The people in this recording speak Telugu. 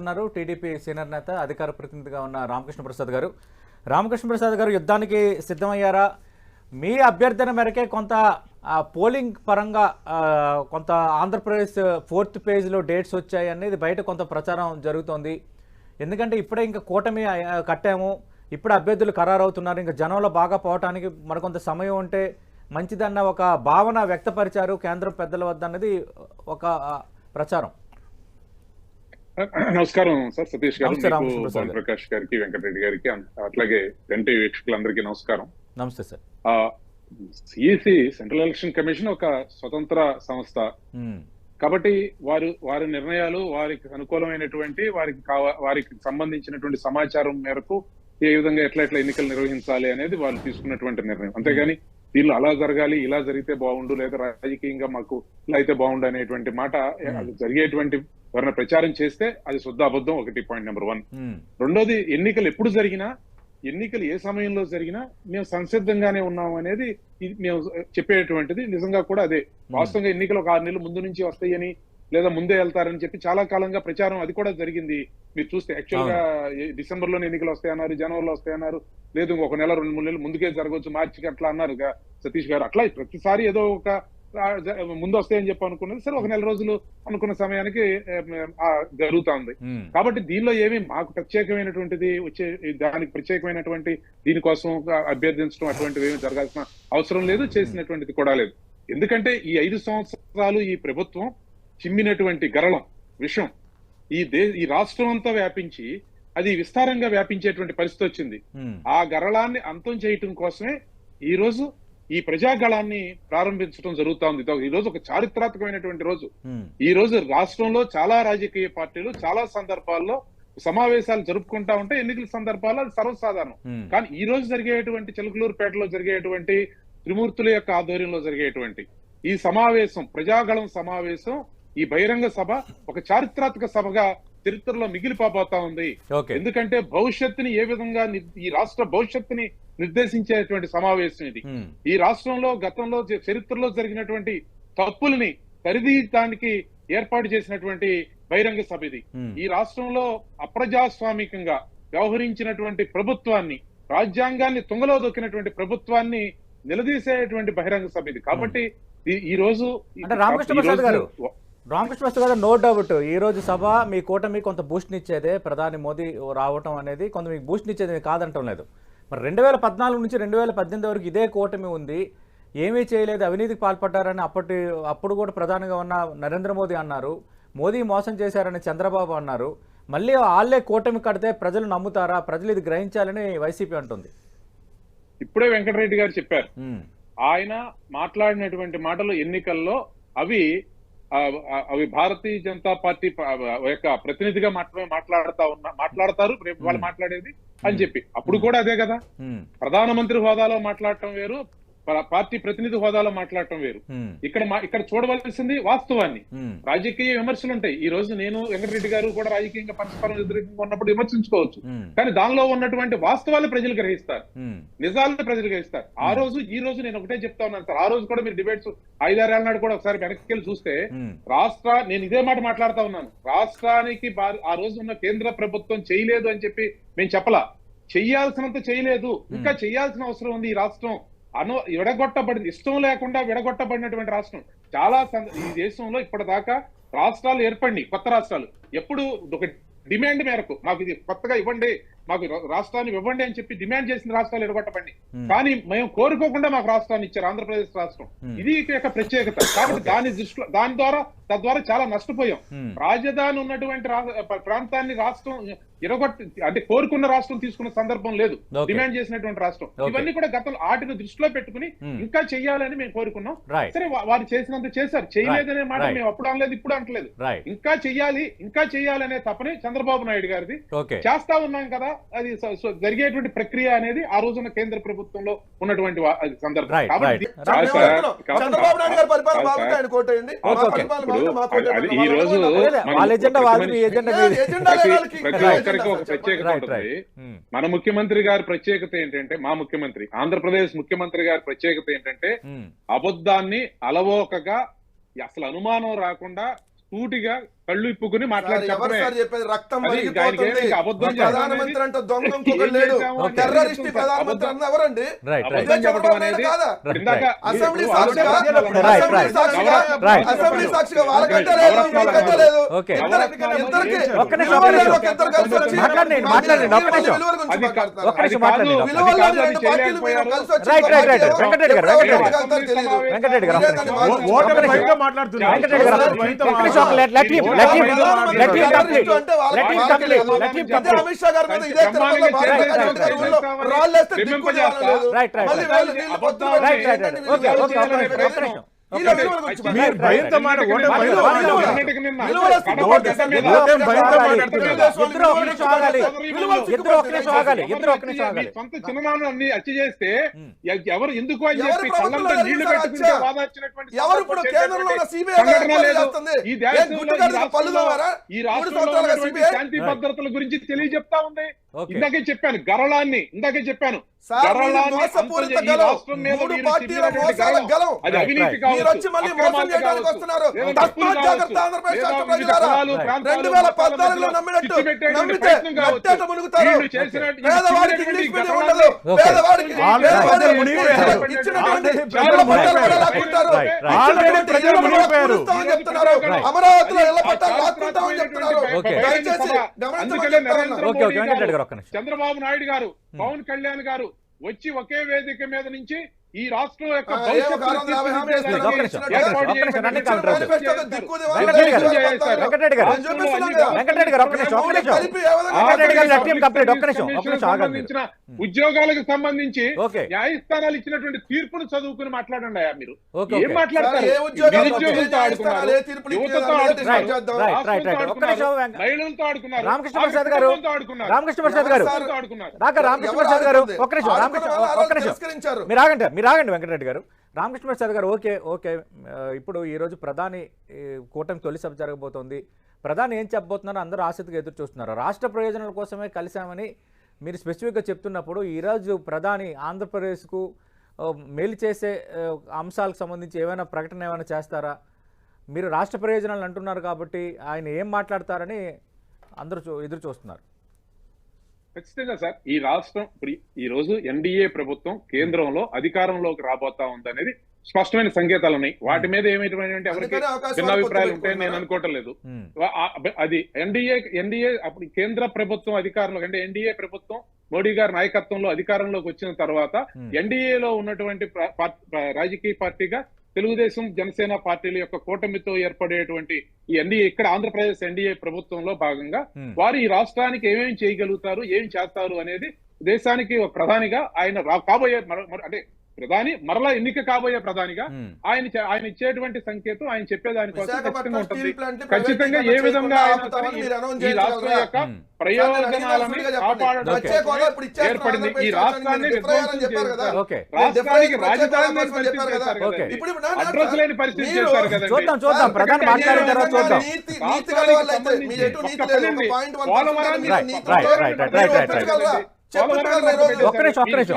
ఉన్నారు టీడీపీ సీనియర్ నేత అధికార ప్రతినిధిగా ఉన్న రామకృష్ణ ప్రసాద్ గారు. రామకృష్ణ ప్రసాద్ గారు యుద్ధానికి సిద్ధమయ్యారా? మీ అభ్యర్థన మేరకే కొంత పోలింగ్ పరంగా కొంత ఆంధ్రప్రదేశ్ ఫోర్త్ పేజ్లో డేట్స్ వచ్చాయి అనేది బయట కొంత ప్రచారం జరుగుతోంది. ఎందుకంటే ఇప్పుడే ఇంకా కూటమి కట్టాము. ఇప్పుడు అభ్యర్థులు ఖరారవుతున్నారు. ఇంకా జనంలో బాగా పోవటానికి మరికొంత సమయం ఉంటే మంచిదన్న ఒక భావన వ్యక్తపరిచారు కేంద్రం పెద్దల వద్ద అన్నది ఒక ప్రచారం. నమస్కారం సార్ సతీష్ గారు. ప్రకాష్ గారికి వెంకటరెడ్డి గారికి అట్లాగే గంటి వీక్షకులందరికీ నమస్కారం. నమస్తే sir. CEC central election commission ఒక స్వతంత్ర సంస్థ. కాబట్టి వారు వారి నిర్ణయాలు వారికి అనుకూలమైనటువంటి వారికి కావ వారికి సంబంధించినటువంటి సమాచారం మేరకు ఏ విధంగా ఎట్లా ఎట్లా ఎన్నికలు నిర్వహించాలి అనేది వాళ్ళు తీసుకున్నటువంటి నిర్ణయం. అంతేగాని వీళ్ళు అలా జరగాలి ఇలా జరిగితే బాగుండు లేదా రాజకీయంగా మాకు ఇలా అయితే బాగుండు అనేటువంటి మాట జరిగేటువంటి ఎవరైనా ప్రచారం చేస్తే అది శుద్ధ అబద్ధం ఒకటి పాయింట్ నెంబర్ వన్. రెండోది ఎన్నికలు ఎప్పుడు జరిగినా ఎన్నికలు ఏ సమయంలో జరిగినా మేము సంసిద్ధంగానే ఉన్నాం అనేది ఇది మేము చెప్పేటువంటిది నిజంగా కూడా అదే. వాస్తవంగా ఎన్నికలు ఒక ఆరు నెలలు ముందు నుంచి వస్తాయని లేదా ముందే వెళ్తారని చెప్పి చాలా కాలంగా ప్రచారం అది కూడా జరిగింది. మీరు చూస్తే యాక్చువల్గా డిసెంబర్లోనే ఎన్నికలు వస్తాయన్నారు జనవరిలో వస్తాయన్నారు లేదు ఇంకొక నెల రెండు మూడు నెలలు ముందుకే జరగవచ్చు మార్చికి అట్లా అన్నారు సతీష్ గారు. అట్లా ప్రతిసారి ఏదో ఒక ముందు వస్తాయని చెప్పి అనుకున్నది సరే ఒక నెల రోజులు అనుకున్న సమయానికి జరుగుతా ఉంది కాబట్టి దీనిలో ఏమి మాకు ప్రత్యేకమైనటువంటిది వచ్చే దానికి ప్రత్యేకమైనటువంటి దీనికోసం అభ్యర్థించడం అటువంటివి ఏమి జరగాల్సిన అవసరం లేదు చేసినటువంటిది కూడా లేదు. ఎందుకంటే ఈ ఐదు సంవత్సరాలు ఈ ప్రభుత్వం చిమ్మినటువంటి గరళం విషం ఈ దే ఈ రాష్ట్రం అంతా వ్యాపించి అది విస్తారంగా వ్యాపించేటువంటి పరిస్థితి వచ్చింది. ఆ గరళాన్ని అంతం చేయటం కోసమే ఈ రోజు ఈ ప్రజాగళాన్ని ప్రారంభించడం జరుగుతా ఉంది ఈ రోజు ఒక చారిత్రాత్మకమైనటువంటి రోజు. ఈ రోజు రాష్ట్రంలో చాలా రాజకీయ పార్టీలు చాలా సందర్భాల్లో సమావేశాలు జరుపుకుంటా ఉంటే ఎన్నికల సందర్భాల్లో అది సర్వసాధారణం. కానీ ఈ రోజు జరిగేటువంటి చిలకలూరుపేటలో జరిగేటువంటి త్రిమూర్తుల యొక్క ఆధ్వర్యంలో జరిగేటువంటి ఈ సమావేశం ప్రజాగళం సమావేశం ఈ బహిరంగ సభ ఒక చారిత్రాత్మక సభగా చరిత్రలో మిగిలిపోబోతా ఉంది. ఎందుకంటే భవిష్యత్తుని ఏ విధంగా ఈ రాష్ట్ర భవిష్యత్తుని నిర్దేశించేటువంటి సమావేశం ఇది. ఈ రాష్ట్రంలో గతంలో చరిత్రలో జరిగినటువంటి తప్పుల్ని సరిదీయడానికి ఏర్పాటు చేసినటువంటి బహిరంగ సభ ఇది. ఈ రాష్ట్రంలో అప్రజాస్వామికంగా వ్యవహరించినటువంటి ప్రభుత్వాన్ని రాజ్యాంగాన్ని తుంగలో దొక్కినటువంటి ప్రభుత్వాన్ని నిలదీసేటువంటి బహిరంగ సభ ఇది. కాబట్టి ఈ- రోజు రామకృష్ణ ప్రసాద్ గారు, రామకృష్ణ ప్రసాద్ గారు నో డౌట్. ఈ రోజు సభ మీ కూటమి కొంత బూస్ట్ ఇచ్చేదే. ప్రధాని మోదీ రావటం అనేది కొంత మీకు బూస్ట్ ఇచ్చేది కాదంటం లేదు. మరి రెండు వేల పద్నాలుగు నుంచి రెండు వేల పద్దెనిమిది వరకు ఇదే కూటమి ఉంది. ఏమీ చేయలేదు. అవినీతికి పాల్పడ్డారని అప్పటి అప్పుడు కూడా ప్రధానిగా ఉన్న నరేంద్ర మోదీ అన్నారు. మోదీ మోసం చేశారని చంద్రబాబు అన్నారు. మళ్ళీ వాళ్ళే కూటమి కడితే ప్రజలు నమ్ముతారా? ప్రజలు ఇది గ్రహించాలని వైసీపీ అంటుంది. ఇప్పుడే వెంకటరెడ్డి గారు చెప్పారు. ఆయన మాట్లాడినటువంటి మాటలు ఎన్నికల్లో అవి అవి భారతీయ జనతా పార్టీ యొక్క ప్రతినిధిగా మాత్రమే మాట్లాడుతా ఉన్నా మాట్లాడతారు. రేపు వాళ్ళు మాట్లాడేది అని చెప్పి. అప్పుడు కూడా అదే కదా. ప్రధానమంత్రి హోదాలో మాట్లాడటం వేరు పార్టీ ప్రతినిధి హోదాలో మాట్లాడటం వేరు. ఇక్కడ ఇక్కడ చూడవలసింది వాస్తవాన్ని. రాజకీయ విమర్శలు ఉంటాయి. ఈ రోజు నేను వెంకటరెడ్డి గారు కూడా రాజకీయంగా పరస్పరం వ్యతిరేకంగా ఉన్నప్పుడు విమర్శించుకోవచ్చు. కానీ దానిలో ఉన్నటువంటి వాస్తవాలు ప్రజలు గ్రహిస్తారు. నిజాలను ప్రజలు గ్రహిస్తారు. ఆ రోజు ఈ రోజు నేను ఒకటే చెప్తా ఉన్నాను సార్. ఆ రోజు కూడా మీరు డిబేట్స్ ఐదారేళ్ళ నాడు కూడా ఒకసారి వెనక్కి వెళ్ళి చూస్తే రాష్ట్ర నేను ఇదే మాట మాట్లాడుతా ఉన్నాను. రాష్ట్రానికి ఆ రోజు ఉన్న కేంద్ర ప్రభుత్వం చేయలేదు అని చెప్పి మేము చెప్పలా. చెయ్యాల్సినంత చేయలేదు. ఇంకా చేయాల్సిన అవసరం ఉంది ఈ రాష్ట్రం. అను విడగొట్టబడింది. ఇష్టం లేకుండా విడగొట్టబడినటువంటి రాష్ట్రం. చాలా ఈ దేశంలో ఇప్పటిదాకా రాష్ట్రాలు ఏర్పడినాయి కొత్త రాష్ట్రాలు. ఎప్పుడు ఒక డిమాండ్ మేరకు మాకు ఇది కొత్తగా ఇవ్వండి మాకు రాష్ట్రాన్ని ఇవ్వండి అని చెప్పి డిమాండ్ చేసిన రాష్ట్రాలు ఎడగొట్టబడి. కానీ మేము కోరుకోకుండా మాకు రాష్ట్రాన్ని ఇచ్చారు ఆంధ్రప్రదేశ్ రాష్ట్రం. ఇది యొక్క ప్రత్యేకత. కాబట్టి దాని దృష్టిలో దాని ద్వారా తద్వారా చాలా నష్టపోయాం. రాజధాని ఉన్నటువంటి ప్రాంతాన్ని రాష్ట్రం ఇరగొట్టి అంటే కోరుకున్న రాష్ట్రం తీసుకున్న సందర్భం లేదు. డిమాండ్ చేసినటువంటి రాష్ట్రం. ఇవన్నీ కూడా గతంలో వాటిని దృష్టిలో పెట్టుకుని. ఇంకా చెయ్యాలని మేము కోరుకున్నాం. సరే వారు చేసినంత చేశారు. చేయలేదనే మాట. మేము అప్పుడు అనలేదు ఇప్పుడు అనట్లేదు. రైట్ ఇంకా చెయ్యాలి ఇంకా చెయ్యాలనే తపనే చంద్రబాబు నాయుడు గారిది. చేస్తా ఉన్నాం కదా అది జరిగేటువంటి ప్రక్రియ అనేది ఆ రోజున కేంద్ర ప్రభుత్వంలో ఉన్నటువంటి సందర్భం. కాబట్టి ఈ రోజు వాళ్ళ ఎజెండా ప్రతి వాళ్ళది ఎజెండా ఒక్కరికి ఒక ప్రత్యేకత ఉంటుంది. మన ముఖ్యమంత్రి గారి ప్రత్యేకత ఏంటంటే మా ముఖ్యమంత్రి ఆంధ్రప్రదేశ్ ముఖ్యమంత్రి గారి ప్రత్యేకత ఏంటంటే అబద్ధాన్ని అలవోకగా అసలు అనుమానం రాకుండా సూటిగా కళ్ళు ఇప్పుకుని ప్రధానమంత్రి అంటే దొంగ లేడు. టెర్రరిస్ట్. ప్రధానమంత్రి అన్న ఎవరండి. అసెంబ్లీ సాక్షిగా? అసెంబ్లీ. సాక్షిగా వాళ్ళకంటే. లేదు. వీళ్ళకంటే లేదు. మాట్లాడుతున్నారు. వెంకటరెడ్డి గారు, ఓటర్ బయట మీరు భయంతో సొంత చిన్ననాన్న హత్య చేస్తే ఎవరు ఎందుకు అని చెప్పి కళ్ళంతా నీళ్ళు పెట్టుకుంటే ఎవరు ఇప్పుడు కేంద్రంలో సిబిఐ ఈ దేశంలో ఈ పళ్ళు రాష్ట్రంలో- శాంతి. భద్రతల గురించి తెలియజెప్తా ఉంది. ఇందాకే చెప్పాను గరళాన్ని ఇందాకే చెప్పాను. అమరావతిలో ఇళ్ళ ఆ పట్టాలు చంద్రబాబు నాయుడు గారు పవన్ కళ్యాణ్ గారు వచ్చి ఒకే వేదిక మీద నుంచి ఈ రాష్ట్రం యొక్క ఉద్యోగాలకు సంబంధించి. న్యాయస్థానాలు ఇచ్చినటువంటి తీర్పును చదువుకుని మాట్లాడండి అయ్యా మీరు ఏం. మాట్లాడతారు నిరుద్యోగులతో ఆడుకున్నారు యువతతో ఆడుకున్నారు మహిళలతో ఆడుకున్నారు రామకృష్ణ ప్రసాద్ గారు రామకృష్ణ ప్రసాద్ గారు రామకృష్ణ ప్రసాద్ గారు? ఒక్క నిమిషం రామకృష్ణ ఒక్క నిమిషం. మీరు ఆగండి మీరు ఆగండి వెంకటరెడ్డి గారు. రామకృష్ణ ప్రసాద్ గారు ఓకే ఓకే ఇప్పుడు ఈరోజు ప్రధాని కూటమి తొలి సభ జరగబోతోంది. ప్రధాని ఏం చెప్పబోతున్నారో అందరూ ఆసక్తిగా ఎదురు చూస్తున్నారు. రాష్ట్ర ప్రయోజనాల కోసమే కలిశామని మీరు స్పెసిఫిక్గా చెప్తున్నప్పుడు ఈరోజు ప్రధాని ఆంధ్రప్రదేశ్కు మేలు చేసే అంశాలకు సంబంధించి ఏమైనా ప్రకటన ఏమైనా చేస్తారా? మీరు రాష్ట్ర ప్రయోజనాలు అంటున్నారు కాబట్టి ఆయన ఏం మాట్లాడతారని అందరూ చూ- ఎదురు చూస్తున్నారు. ఖచ్చితంగా సార్ ఈ రాష్ట్రం ఇప్పుడు ఈ- రోజు ఎన్డీఏ ప్రభుత్వం కేంద్రంలో అధికారంలోకి రాబోతా ఉందనేది స్పష్టమైన సంకేతాలు ఉన్నాయి వాటి మీద ఏమైనటువంటి ఎవరికి అందుకనే అవకాశం భిన్న అభిప్రాయాలు పొత్తు ఉంటాయని నేను? అనుకోవటం లేదు అది ఎన్డీఏ ఎన్డీఏ అప్పుడు కేంద్ర ప్రభుత్వం అధికారంలో అంటే ఎన్డీఏ ప్రభుత్వం మోడీ గారి నాయకత్వంలో అధికారంలోకి వచ్చిన తర్వాత. ఎన్డీఏలో ఉన్నటువంటి రాజకీయ పార్టీగా తెలుగుదేశం జనసేన పార్టీల యొక్క కూటమితో ఏర్పడేటువంటి ఈ ఎన్డీఏ ఇక్కడ ఆంధ్రప్రదేశ్ ఎన్డీఏ ప్రభుత్వంలో భాగంగా ఉమ్. వారు ఈ రాష్ట్రానికి ఏమేమి చేయగలుగుతారు ఏం చేస్తారు అనేది దేశానికి ఒక ప్రధానిగా ఆయన కాబోయే అంటే ప్రధాని మరలా ఎన్నిక కాబోయే ప్రధానిగా. ఆయన ఆయన ఇచ్చేటువంటి సంకేతం ఆయన ఖచ్చితంగా ఉంటుంది. స్టీల్ ప్లాంట్ ఖచ్చితంగా ఏ విధంగా ఈ- రాష్ట్రం? యొక్క ఉమ్. ప్రయోజనాలని కాపాడడం వచ్చే కోలా ఇప్పుడు ఇచ్చేస్తున్నారు ఏర్పడింది ఈ రాష్ట్రాన్ని రాష్ట్రానికి రాజధాని అడ్రస్ లేని పరిస్థితి చేశారు కదండి. పోలవరాన్ని? ఒక్క నిమిషం ఒక్క నిమిషం.